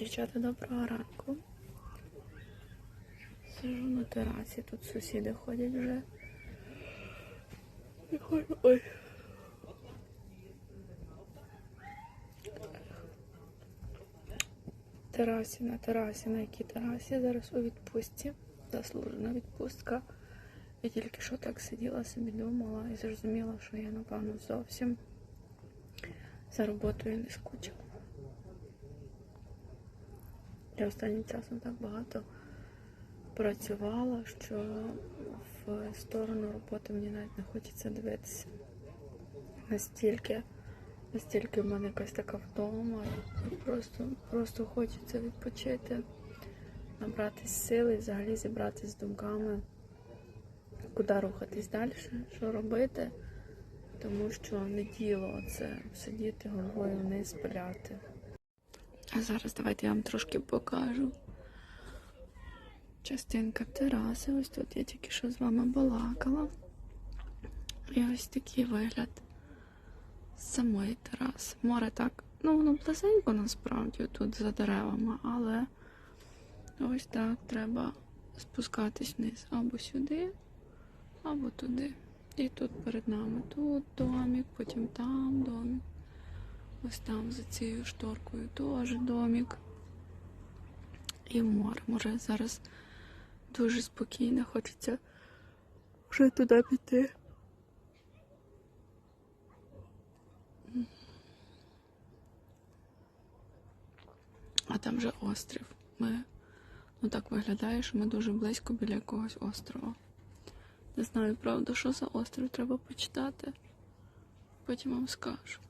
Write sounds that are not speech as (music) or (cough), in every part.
Дівчата, доброго ранку. Сижу на терасі, тут сусіди ходять вже. Ой. Терасі, на терасі, на якій терасі? Зараз у відпустці. Заслужена відпустка. Я тільки що так сиділа собі думала і зрозуміла, що я, напевно, зовсім за роботою не скучила. Я останнім часом так багато працювала, що в сторону роботи мені навіть не хочеться дивитися. Настільки, настільки в мене якась така втома, і просто, просто хочеться відпочити, набратись сили взагалі зібратись з думками, куди рухатись далі, що робити, тому що не діло це сидіти головою вниз пиляти. А зараз давайте я вам трошки покажу. Частинка тераси. Ось тут я тільки що з вами балакала. І ось такий вигляд самої тераси. Море так, ну воно близенько насправді тут за деревами, але ось так треба спускатись вниз або сюди, або туди. І тут перед нами тут домик, потім там домик. Ось там за цією шторкою теж домик. І море. Може зараз дуже спокійно, хочеться вже туди піти. А там вже острів. Ми, ну так виглядає, що ми дуже близько біля якогось острова. Не знаю, правда, що за острів треба почитати. Потім вам скажу.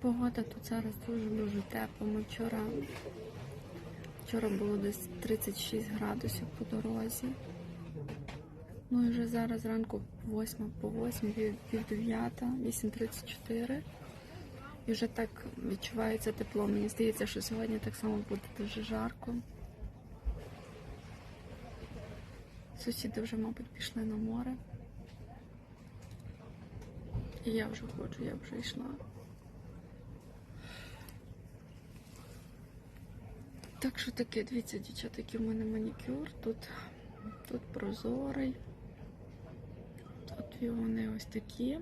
Погода тут зараз дуже-дуже тепла. Ми вчора, вчора було десь 36 градусів по дорозі. Ну і вже зараз ранку 8 по 8, пів, пів 9, 8.34. І вже так відчувається тепло. Мені здається, що сьогодні так само буде дуже жарко. Сусіди вже, мабуть, пішли на море. І я вже ходжу, я вже йшла. Так що таке, дивіться, дівчата, який в мене манікюр. Тут, тут прозорий. Тут вони ось такі.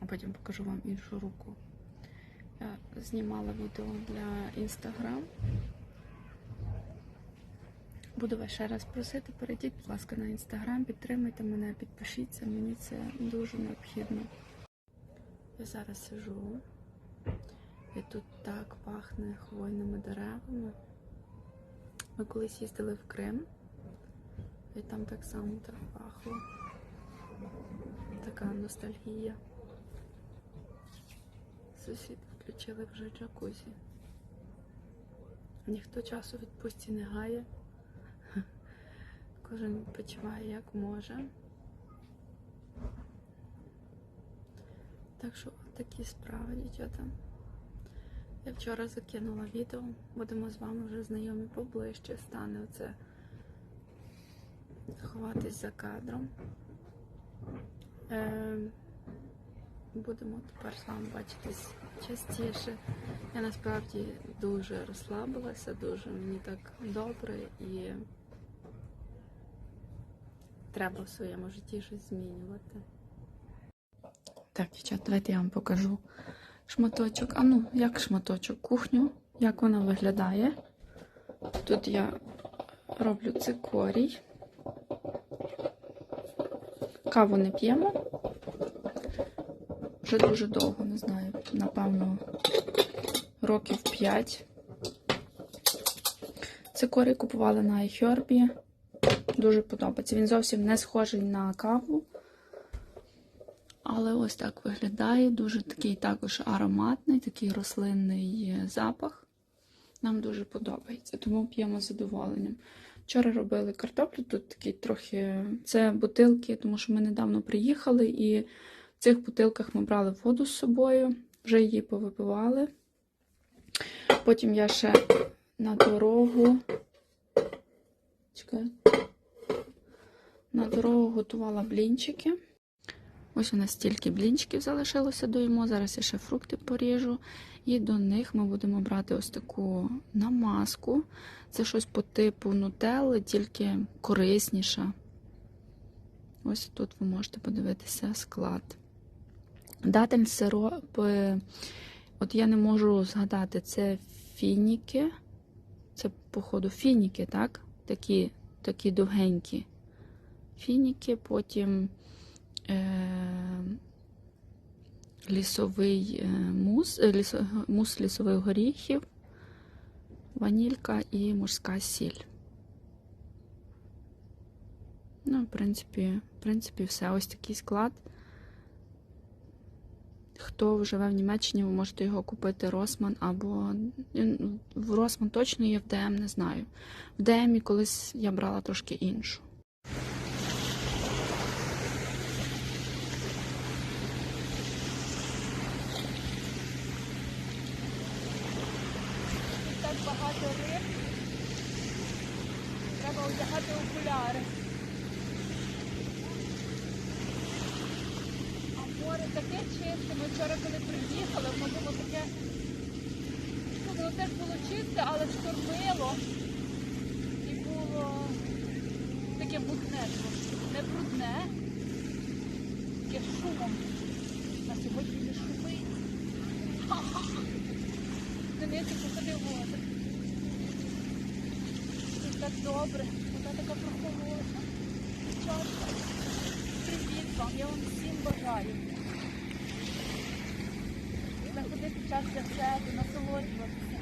А потім покажу вам іншу руку. Я знімала відео для Instagram. Буду вас ще раз просити, перейдіть, будь ласка, на інстаграм, підтримайте мене, підпишіться, мені це дуже необхідно. Я зараз сижу, і тут так пахне хвойними деревами. Ми колись їздили в Крим, і там так само так пахло. Така ностальгія. Сусід включили вже джакузі. Ніхто часу відпустці не гає. (laughs) Кожен відпочиває як може. Так що такі справи, дівчата. Я вчора закинула відео, будемо з вами вже знайомі поближче. Стане оце ховатись за кадром. Е, будемо тепер з вами бачитись частіше. Я насправді дуже розслабилася, дуже мені так добре і треба в своєму житті щось змінювати. Так, дівчат, давайте я вам покажу шматочок. А ну, як шматочок кухню, як вона виглядає. Тут я роблю цикорій. Каву не п'ємо. Вже дуже довго, не знаю, напевно, років 5. Цикорій купували на iHerb. Дуже подобається. Він зовсім не схожий на каву. Але ось так виглядає. Дуже такий також ароматний, такий рослинний запах. Нам дуже подобається, тому п'ємо з задоволенням. Вчора робили картоплю, тут такі трохи. Це бутилки, тому що ми недавно приїхали, і в цих бутилках ми брали воду з собою, вже її повипивали. Потім я ще на дорогу. Чекай. На дорогу готувала блінчики. Ось у нас стільки блінчиків залишилося доїмо. Зараз я ще фрукти поріжу. І до них ми будемо брати ось таку намазку. Це щось по типу нутелли, тільки корисніша. Ось тут ви можете подивитися склад. Датель сироп. От я не можу згадати, це фініки. Це, походу, фініки, так? Такі, такі довгенькі. Фініки, потім лісовий е, мус, е, лісо, мус лісових горіхів, ванілька і морська сіль. Ну, в принципі, в принципі, все. Ось такий склад. Хто живе в Німеччині, ви можете його купити Росман або ну, в Росман точно є в ДМ, не знаю. В ДМі колись я брала трошки іншу. так багато риб. Треба одягати окуляри. А море таке чисте. Ми вчора, коли приїхали, воно було таке. Ну, воно теж було чисте, але штормило. І було таке трошки. Не брудне. Таке шумом. На сьогодні не шумить. Воду. Тут так добре, вода така прохолодна. Дівчатка, привіт вам, я вам всім бажаю. Знаходити час для себе, насолоджуватися.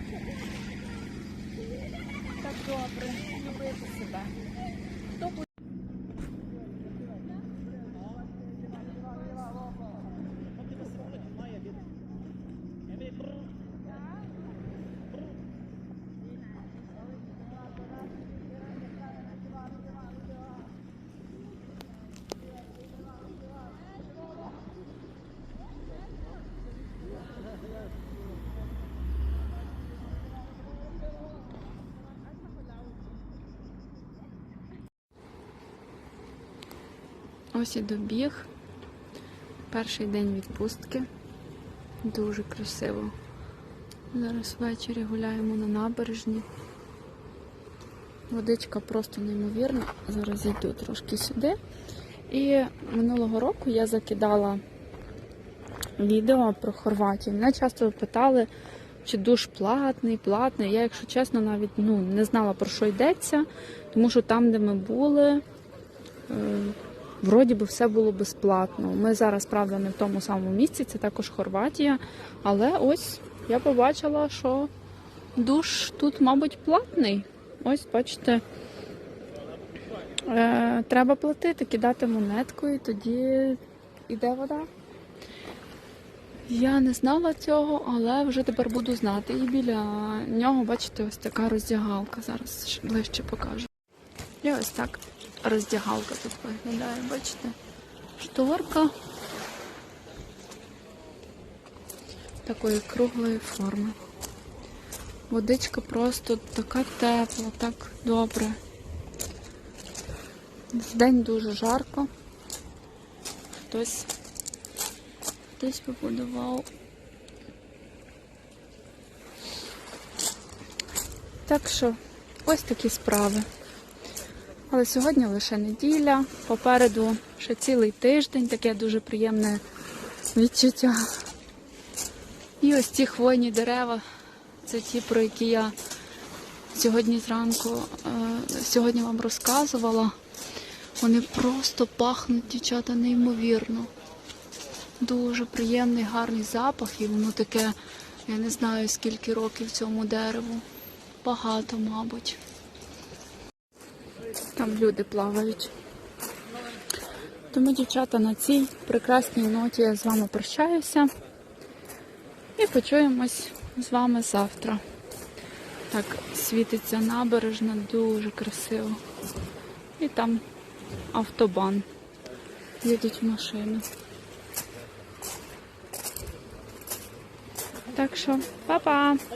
Так добре, любити себе. Ось і добіг. Перший день відпустки. Дуже красиво. Зараз ввечері гуляємо на набережні. Водичка просто неймовірна. Зараз йду трошки сюди. І минулого року я закидала відео про Хорватію. Мене часто питали, чи душ платний, платний. Я, якщо чесно, навіть ну, не знала про що йдеться, тому що там, де ми були, е, вроді би все було безплатно. Ми зараз, правда, не в тому самому місці, це також Хорватія. Але ось я побачила, що душ тут, мабуть, платний. Ось, бачите, е, треба платити, кидати монетку, і тоді йде вода. Я не знала цього, але вже тепер буду знати. І біля нього, бачите, ось така роздягалка. Зараз ближче покажу. І ось так роздягалка тут виглядає, бачите? Шторка такої круглої форми. Водичка просто така тепла, так добре. День дуже жарко. Хтось хтось побудував. Так що ось такі справи. Але сьогодні лише неділя, попереду ще цілий тиждень, таке дуже приємне відчуття. І ось ці хвойні дерева, це ті, про які я сьогодні зранку, е, сьогодні вам розказувала. Вони просто пахнуть, дівчата, неймовірно. Дуже приємний, гарний запах, і воно таке, я не знаю скільки років цьому дереву. Багато, мабуть. Там люди плавають. Тому, дівчата, на цій прекрасній ноті я з вами прощаюся. І почуємось з вами завтра. Так, світиться набережна, дуже красиво. І там автобан. Їдуть машини. Так що, па-па!